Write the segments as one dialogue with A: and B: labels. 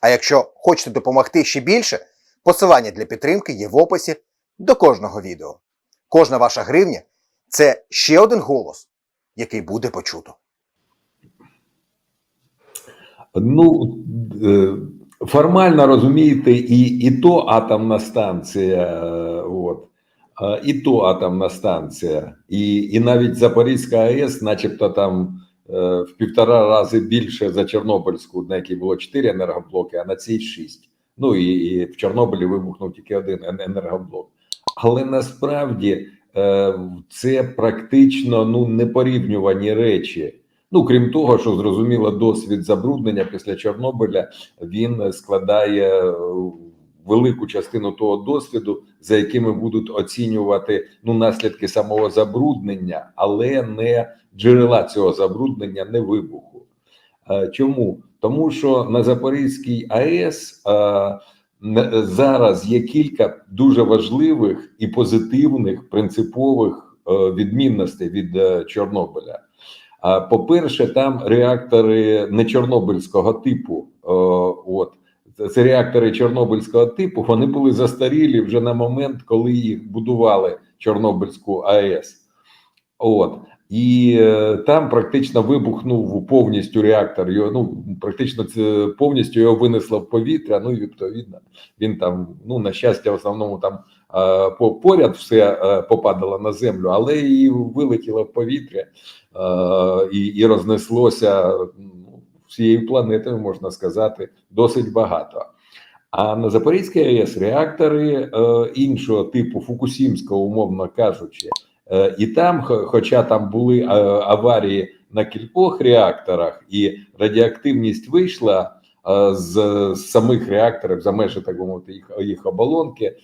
A: А якщо хочете допомогти ще більше, посилання для підтримки є в описі до кожного відео. Кожна ваша гривня це ще один голос, який буде почуто.
B: Ну, е, формально розумієте, і, і то атомна станція, е, от, е, і то атомна станція, і, і навіть Запорізька АЕС, начебто там в півтора рази більше за Чорнобильську, на якій було 4 енергоблоки, а на цій 6. Ну і, і в Чорнобилі вибухнув тільки один енергоблок. Але насправді е, це практично ну, непорівнювані речі. Ну, крім того, що зрозуміло, досвід забруднення після Чорнобиля він складає е, велику частину того досвіду, за якими будуть оцінювати ну наслідки самого забруднення, але не джерела цього забруднення, не вибуху. Е, Чому? Тому що на Запорізькій АЕС е, зараз є кілька дуже важливих і позитивних принципових е, відмінностей від Чорнобиля. По-перше, там реактори не чорнобильського типу. От це- реактори чорнобильського типу. Вони були застарілі вже на момент, коли їх будували Чорнобильську АЕС. От і е, там практично вибухнув повністю реактор. Його ну практично це повністю його винесло в повітря. Ну і відповідно він там, ну на щастя, в основному там е, по поряд все е, попадало на землю, але і вилетіло в повітря е, і, і рознеслося всією планетою, можна сказати, досить багато. А на Запорізькій АЕС реактори е, іншого типу, Фукусімського, умовно кажучи, е, і там, хоча там були е, аварії на кількох реакторах, і радіоактивність вийшла е, з, з самих реакторів за межі так би мовити, їх, їх оболонки, е,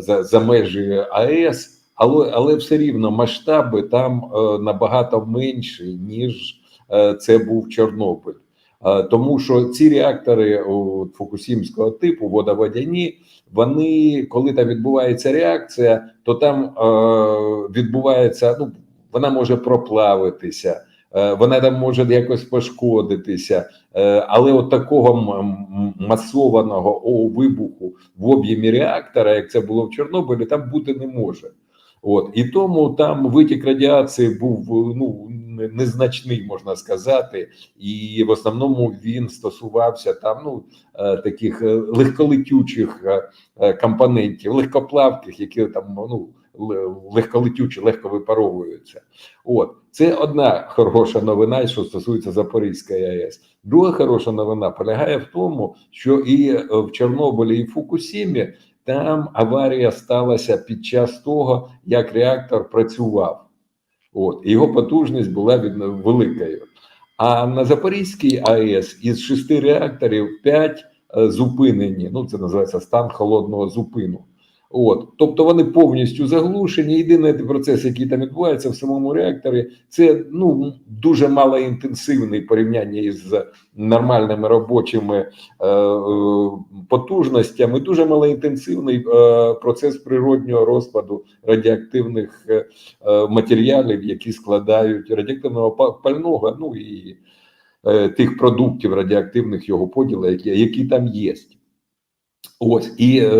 B: за, за межі АЕС, але, але все рівно масштаби там е, набагато менші, ніж е, це був Чорнобиль. Е, Тому що ці реактори фукусімського типу, водоводяні, вони, коли там відбувається реакція, то там е, відбувається, ну вона може проплавитися, е, вона там може якось пошкодитися, але от такого масованого вибуху в об'ємі реактора, як це було в Чорнобилі, там бути не може. От і тому там витік радіації був ну незначний, можна сказати, і в основному він стосувався там ну е, таких е, легколетючих е, е, компонентів, легкоплавких, які там ну легколетючі, легко випаровуються. От це одна хороша новина, що стосується Запорізької АЕС. Друга хороша новина полягає в тому, що і е, в Чорнобилі, і в Фукусімі там аварія сталася під час того, як реактор працював. От його потужність була від великою. А на Запорізькій АЕС із шести реакторів п'ять е, зупинені. Ну це називається стан холодного зупину. От, тобто вони повністю заглушені. Єдиний процес, який там відбувається в самому реакторі, це ну дуже малоінтенсивний порівняння із нормальними робочими е, е, потужностями. Дуже малоінтенсивний е, процес природнього розпаду радіоактивних е, е, матеріалів, які складають радіоактивного пального, ну і е, тих продуктів радіоактивних його поділу, які, які там є. Ось і е,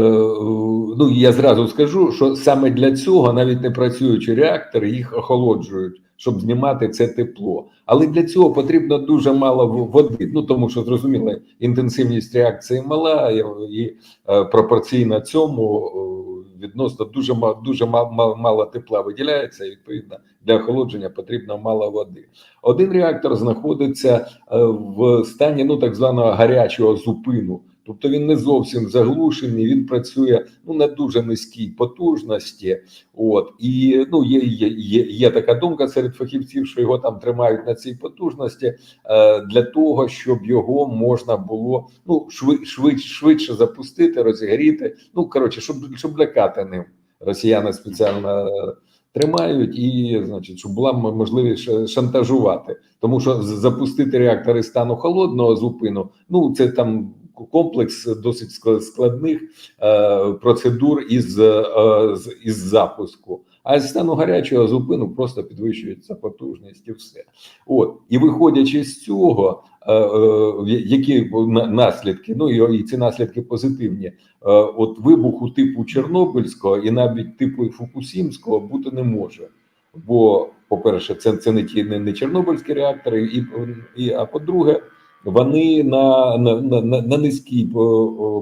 B: ну я зразу скажу, що саме для цього навіть не працюючі реактори їх охолоджують, щоб знімати це тепло. Але для цього потрібно дуже мало води. Ну тому що зрозуміло, інтенсивність реакції мала і, е, пропорційно цьому е, відносно дуже дуже мало, мало тепла виділяється. І відповідно для охолодження потрібно мало води. Один реактор знаходиться е, в стані ну так званого гарячого зупину. Тобто він не зовсім заглушений, він працює ну на дуже низькій потужності. От і ну є, є, є, є така думка серед фахівців, що його там тримають на цій потужності е, для того, щоб його можна було ну швид, швид, швидше запустити, розігріти. Ну коротше, щоб щоб лякати ним. Росіяни спеціально е, тримають і, значить, щоб була можливість шантажувати, тому що запустити реактори стану холодного зупину. Ну це там комплекс досить складних е, процедур із, е, із запуску. А з стану гарячого зупину просто підвищується потужність і все. От і виходячи з цього, е, які наслідки, ну і, ці наслідки позитивні. От вибуху типу Чорнобильського і навіть типу Фукусімського бути не може. Бо, по-перше, це, це не ті не, не Чорнобильські реактори, і, і а по-друге, вони на, на, на, на, низькій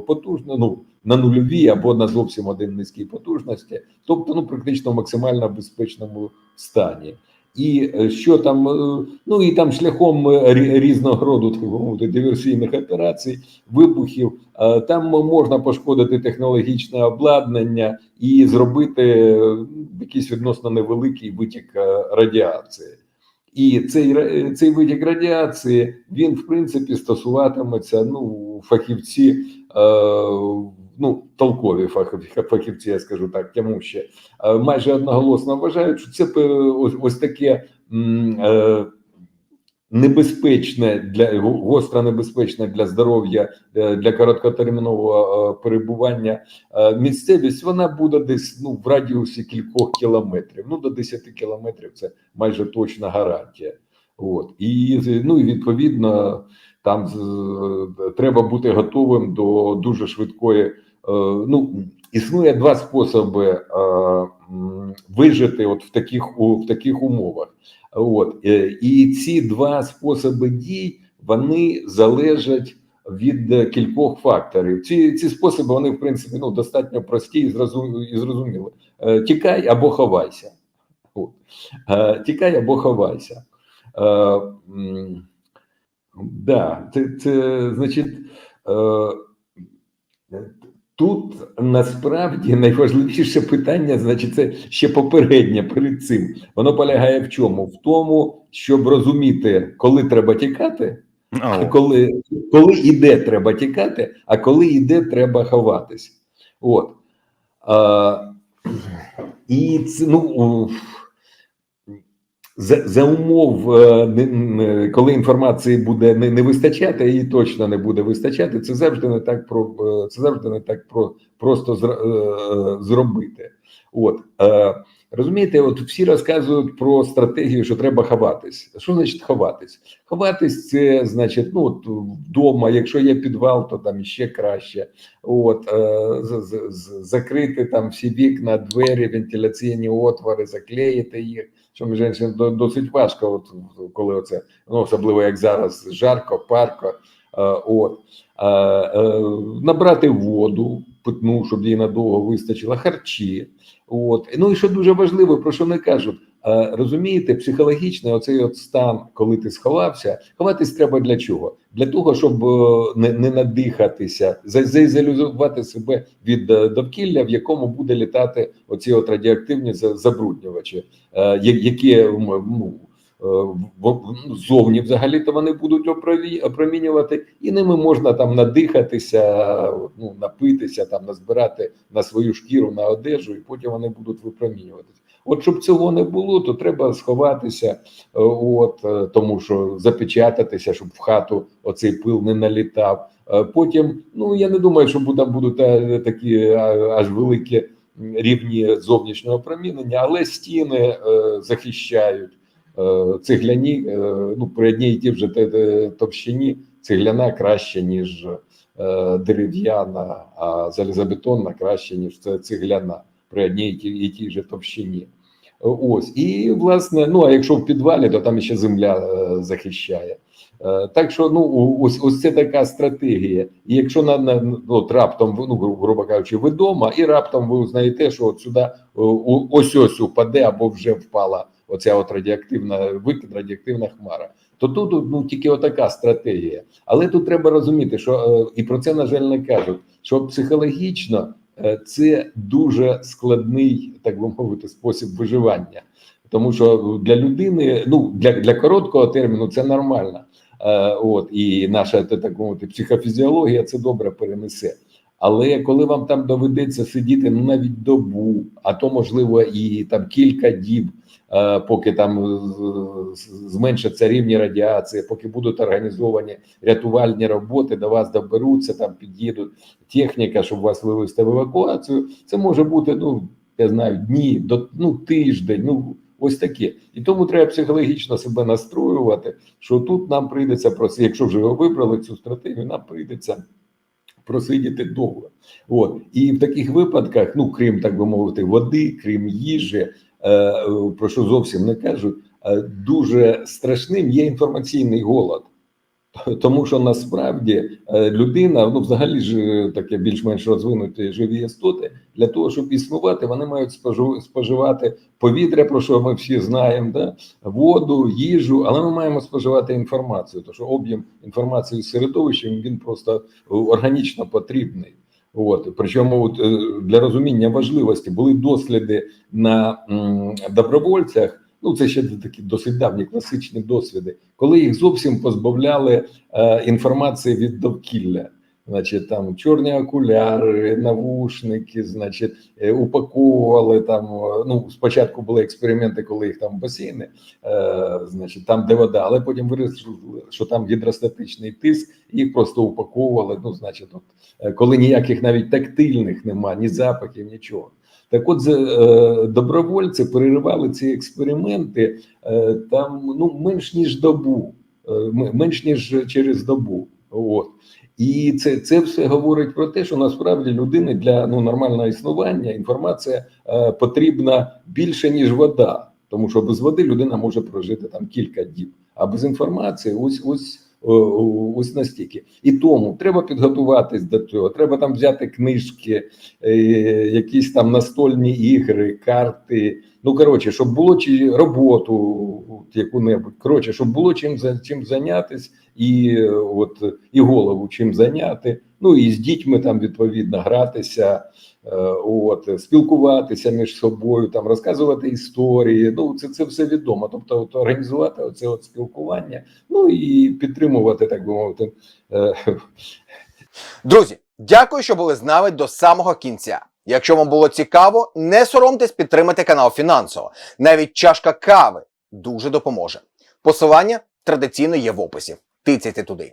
B: потужності, ну на нульовій або на зовсім один низькій потужності, тобто ну практично в максимально безпечному стані. І е, що там, е, ну і там шляхом е, рі- різного роду так мовити, диверсійних операцій, вибухів, е, там можна пошкодити технологічне обладнання і зробити е, якийсь відносно невеликий витік е, радіації. І цей ра- цей витік радіації він в принципі стосуватиметься ну фахівці, е, ну толкові фахівці, я скажу так, тому що е, майже одноголосно вважають, що це е, ось, ось таке е, небезпечне для го- гостро небезпечне для здоров'я е, для короткотермінового е, перебування е, місцевість. Вона буде десь ну в радіусі кількох кілометрів. Ну до 10 кілометрів це майже точна гарантія. От і ну і відповідно там треба бути готовим до дуже швидкої. Ну існує два способи вижити от в таких в таких умовах. От е, і ці два способи дій вони залежать від кількох факторів. Ці ці способи вони в принципі ну достатньо прості і зрозу- і. Е, Тікай або ховайся. От. Е, Тікай або ховайся. Да, це, це значить. Тут насправді найважливіше питання, значить, це ще попереднє перед цим. Воно полягає в чому? В тому, щоб розуміти, коли треба тікати, а коли, коли іде треба тікати, а коли іде треба ховатися. От. А, і це, ну, за, за умов, е, коли інформації буде не, не вистачати, її точно не буде вистачати. Це завжди не так про е, це завжди не так про просто е, зробити. От розумієте, от всі розказують про стратегію, що треба ховатись. Що значить ховатись? Ховатись це значить, ну от вдома, якщо є підвал, то там іще краще. От закрити там всі вікна, двері, вентиляційні отвори, заклеїти їх. Що між іншим досить важко, от коли оце ну особливо як зараз жарко, парко. Е, от е, е, набрати воду, питну, щоб їй надовго вистачило, харчі. От ну і що дуже важливо, про що не кажуть. Розумієте, психологічний оцей от стан, коли ти сховався, ховатись треба для чого? Для того, щоб е, не, не надихатися, за- заізолювати себе від е, довкілля, в якому буде літати оці от радіоактивні за- забруднювачі, е, які ну, ну, зовні взагалі-то вони будуть опромінювати, і ними можна там надихатися, ну напитися, там назбирати на свою шкіру, на одежу, і потім вони будуть випромінюватися. От щоб цього не було, то треба сховатися, е, от е, тому що запечататися, щоб в хату оцей пил не налітав. Е, Потім, ну я не думаю, що там будуть такі аж великі рівні зовнішнього промінення, але стіни захищають цегляні. е, ну при одній і ті вже товщині цегляна краще ніж дерев'яна, а залізобетонна краще ніж це цегляна при одній і тій же товщині. Ось і власне, ну а якщо в підвалі, то там ще земля е, захищає. Е, Так що ну ось ось це така стратегія. І якщо на, на ну, раптом ну грубо кажучи, ви вдома, і раптом ви узнаєте, що от сюди о- ось ось упаде або вже впала оця от радіоактивна викид, радіоактивна хмара, То тут ну тільки отака стратегія. Але тут треба розуміти, що е, і про це на жаль не кажуть. Що психологічно е, це дуже складний, так би мовити, спосіб виживання, тому що для людини, ну для, для короткого терміну, це нормально. Е, От і наша так мовити психофізіологія це добре перенесе. Але коли вам там доведеться сидіти ну навіть добу, а то можливо і там кілька діб, е, поки там е, зменшаться рівні радіації, поки будуть організовані рятувальні роботи, до вас доберуться, там під'їдуть техніка, щоб вас вивезти в евакуацію. Це може бути ну я знаю дні до ну тиждень. Ну ось таке. І тому треба психологічно себе настроювати, що тут нам прийдеться просити, якщо вже ви вибрали цю стратегію, нам прийдеться просидіти довго. От і в таких випадках, ну крім так би мовити, води, крім їжі, е, е, про що зовсім не кажуть, е, дуже страшним є інформаційний голод. Тому що насправді е, людина, ну взагалі ж е, таке більш-менш розвинуті живі істоти, для того, щоб існувати, вони мають спожив- споживати повітря, про що ми всі знаємо, да? воду, їжу, але ми маємо споживати інформацію, тому що об'єм інформації з середовищем він просто е, органічно потрібний. От причому от, для розуміння важливості були досліди на добровольцях. Ну це ще такі досить давні класичні досвіди, коли їх зовсім позбавляли е, інформації від довкілля. Значить, там чорні окуляри, навушники, значить, е, упаковували там. е, Ну, спочатку були експерименти, коли їх там басейни, е, значить, там де вода, але потім вирішили, що там гідростатичний тиск, їх просто упаковували. Ну, значить, от, е, коли ніяких навіть тактильних нема, ні запахів, нічого. Так от е, добровольці переривали ці експерименти е, там ну менш ніж добу, е, менш ніж через добу. От. І це, це все говорить про те, що насправді людини для ну, нормального існування інформація потрібна більше, ніж вода. Тому що без води людина може прожити там кілька діб, а без інформації ось ось. О, Ось настільки, і тому треба підготуватись до цього. Треба там взяти книжки, е, якісь там настольні ігри, карти. Ну коротше, щоб було чи роботу яку-небудь. Коротше, щоб було чим чим зайнятись, і е, от і голову чим зайняти. Ну і з дітьми там відповідно гратися, е, от спілкуватися між собою, там розказувати історії. Ну це це все відомо. Тобто, от організувати оце от спілкування, ну і підтримувати, так би мовити. е,
A: Друзі, дякую, що були з нами до самого кінця. Якщо вам було цікаво, не соромтесь підтримати канал фінансово. Навіть чашка кави дуже допоможе. Посилання традиційно є в описі. Тицяйте туди.